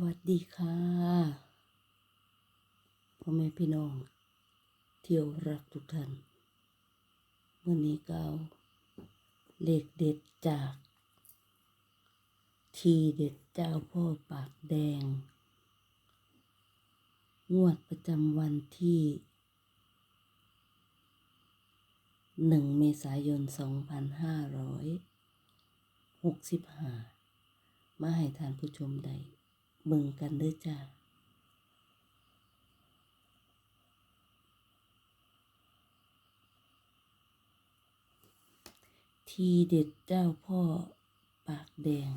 วัสดีค่ะพ่อแม่พี่น้อง เที่ยวรักทุกท่านเมื่อนี้ก็เอาเลขเด็ดจาก ทีเด็ดเจ้าพ่อปากแดง งวดประจำวันที่หนึ่งเมษายนสองพันห้าร้อยหกสิบห้ามาให้ท่านผู้ชมได้ เบิ่งกันเด้อจ้าทีเด็ดเจ้าพ่อปากแดง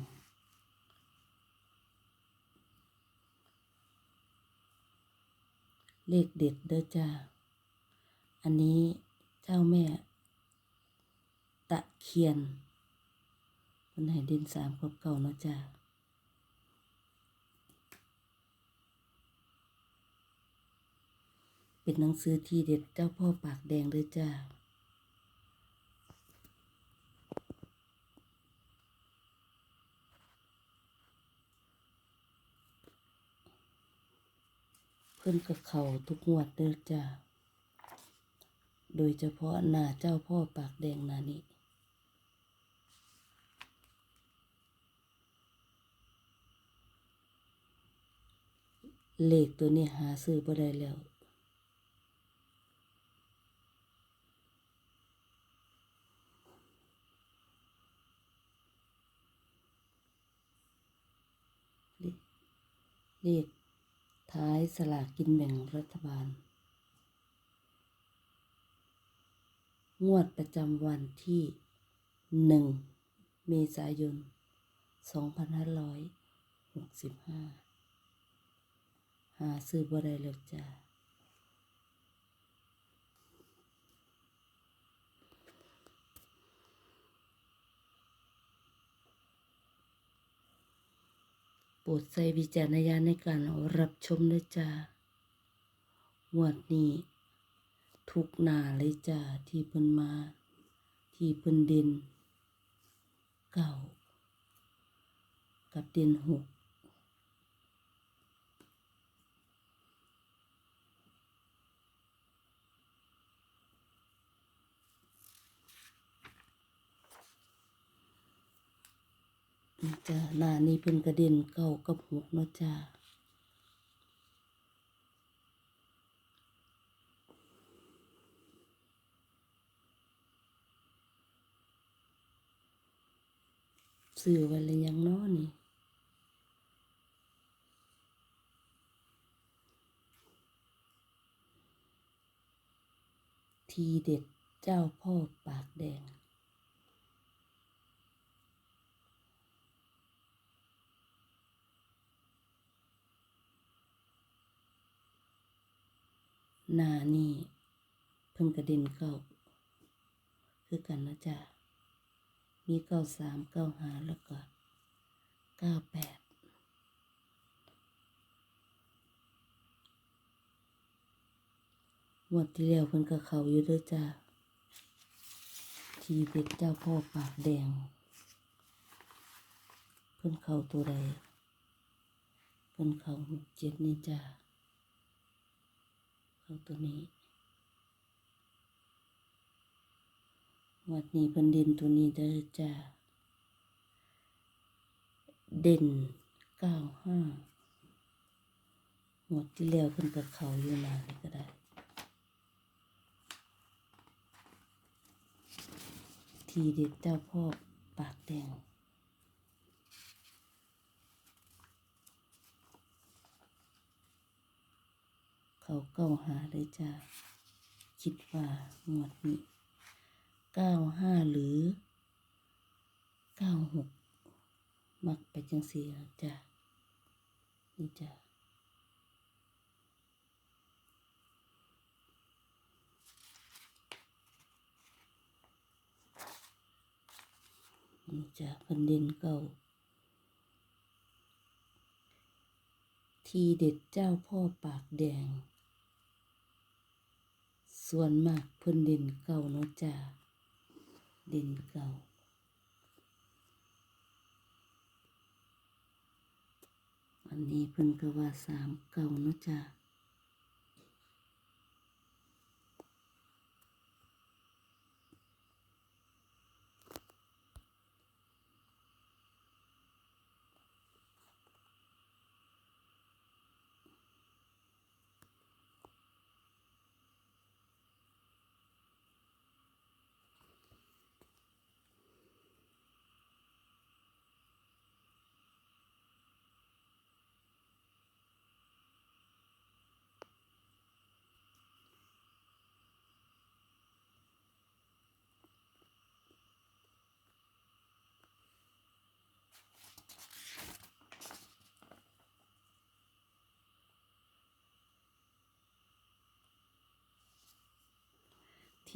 เลขเด็ดเด้อจ้า อันนี้เจ้าแม่ ตะเคียนเพิ่นให้เด่นสามกับเก่าเนาะจ้า เป็นหนังสือที่เด็ดเจ้าพ่อปากแดงเลยจ้าเพิ่นกับเขาทุกงวดเด้อจ้าโดยเฉพาะหน้าเจ้าพ่อปากแดงนานี้เลขตัวนี้หาซื้อบ่ได้แล้ว เลขท้ายสลากกินแบ่งรัฐบาล งวดประจำวันที่หนึ่งเมษายนสองพันห้าร้อยหกสิบห้าหาซื้อบ่ได้แล้วจ้า โปรดใส่วิจารณญาณในการรับชมด้วยจ้างวดนี้ ทุกหนาเลยจ้าที่เพิ่นมา ที่เพิ่นเด่นเก่า กับเด่นหก นี่จ้าหน้านี้เพิ่นกระเด็นเก่ากับหกเนาะจ้าซื้อไว้แล้วยังน้อนี่ทีเด็ดเจ้าพ่อปากแดง หน้านี่เพิ่งกระเด็นเข้าคือกันนะจ๊ะมีเก้าสามเก้าห้าแล้วก็เก้าแปดงวดที่แล้วเพิ่นก็เขาอยู่ด้วยจ้าทีเด็ดเจ้าพ่อปากแดง เพิ่นเขาตัวใดเพิ่นเขาหกเจ็ดนี่จ้า เขาตัวนี้วัดนี้เพิ่นเด่นตัวนี้เด้อจ้าเด่นเก้าห้าหมดที่แล้วเพิ่นกับเขาอยู่นานเลยก็ได้ ทีเด็ดเจ้าพ่อปากแดง เขาเก้าหาเลยจ้าคิดว่าหมวดนี้เก้าห้าหรือเก้าหกมักไปจังสีแล้วจ้านี่จ้านี่จ้าพันเด่นเก่าทีเด็ดเจ้าพ่อปากแดง ส่วนมากเพิ่นเด่นเก่าเนาะจ้าเด่นเก่าอันนี้เพิ่นก็ว่าสามเก่าเนาะจ้ะ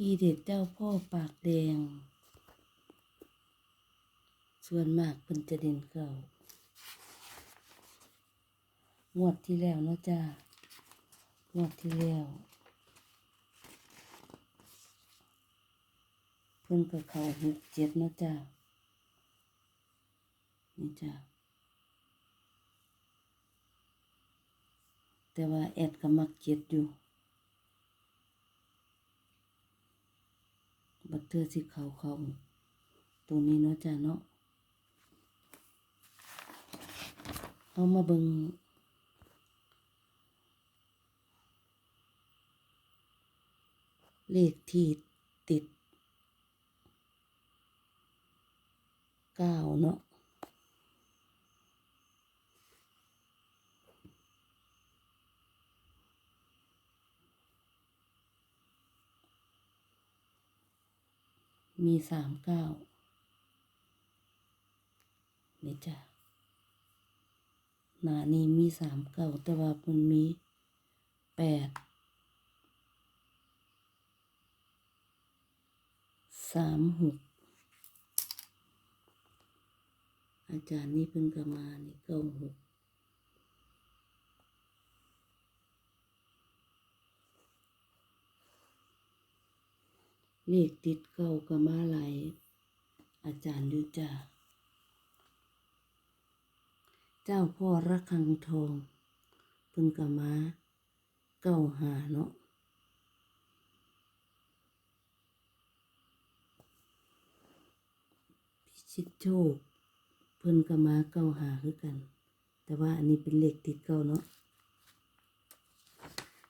ที่เด็ดเจ้าพ่อปากแดง ส่วนมากเพิ่นจะเด่นเก่างวดที่แล้วเนาะจ้างวดที่แล้วเพิ่นก็เขาหกเจ็ดเนาะจ้านี่จ้าแต่ว่าแอดก็มักเจ็ดอยู่ บัตเตอร์สิเขาเขาตรงนี้เนาะจ้าเนาะเอามาเบิงเลขที่ติดเก้าเนาะ มีสามเก้านี่จ้ะหนานี้มีสามเก้าแต่ว่ามันมีแปดสามหกอาจารย์นี่เพิ่งก็มานี่เก้าหก เลขติดเก้าก็มาหลายอาจารย์ด้วยจ้าเจ้าพ่อระฆังทองเพิ่นก็มาเก้าหาเนาะพิชิตโชคเพิ่นก็มาเก้าหาคือกัน แต่ว่าอันนี้เป็นเลขติดเก้าเนาะ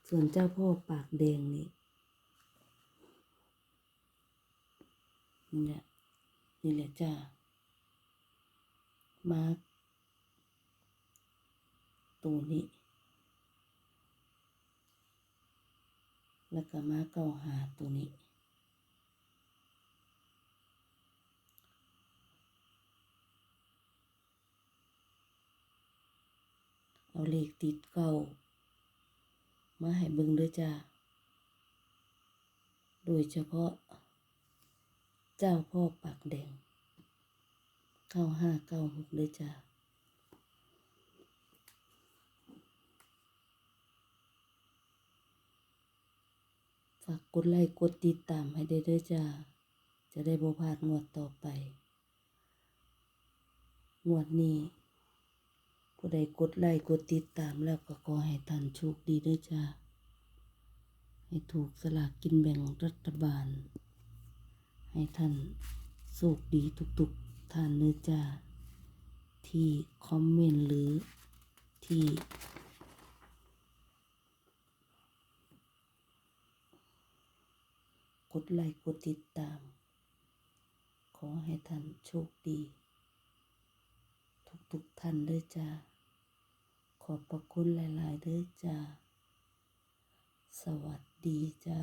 ส่วนเจ้าพ่อปากแดงนี่ นี่แหละนี่แหละจ้ามาตรงนี้ แล้วก็มาเก้าหาตัวนี้ เอาเลขติดเก้ามาให้เบิ่งด้วยจ้า โดยเฉพาะ เจ้าพ่อปากแดงเก้าห้าเก้าหกเลยจ้าฝากกดไลค์กดติดตามให้ได้ด้วยจ้า จะได้บ่พลาดงวดต่อไป งวดนี้ผู้ใดกดไลค์กดติดตามแล้วก็ขอให้ท่านโชคดีด้วยจ้า ให้ถูกสลากกินแบ่งรัฐบาล ให้ท่านโชคดีทุกๆท่านเลยจ้า ที่คอมเมนต์หรือที่กดไลค์กดติดตาม ขอให้ท่านโชคดี ทุกๆท่านด้วยจ้า ขอบพระคุณหลาย ๆ เด้อจ้า สวัสดีจ้า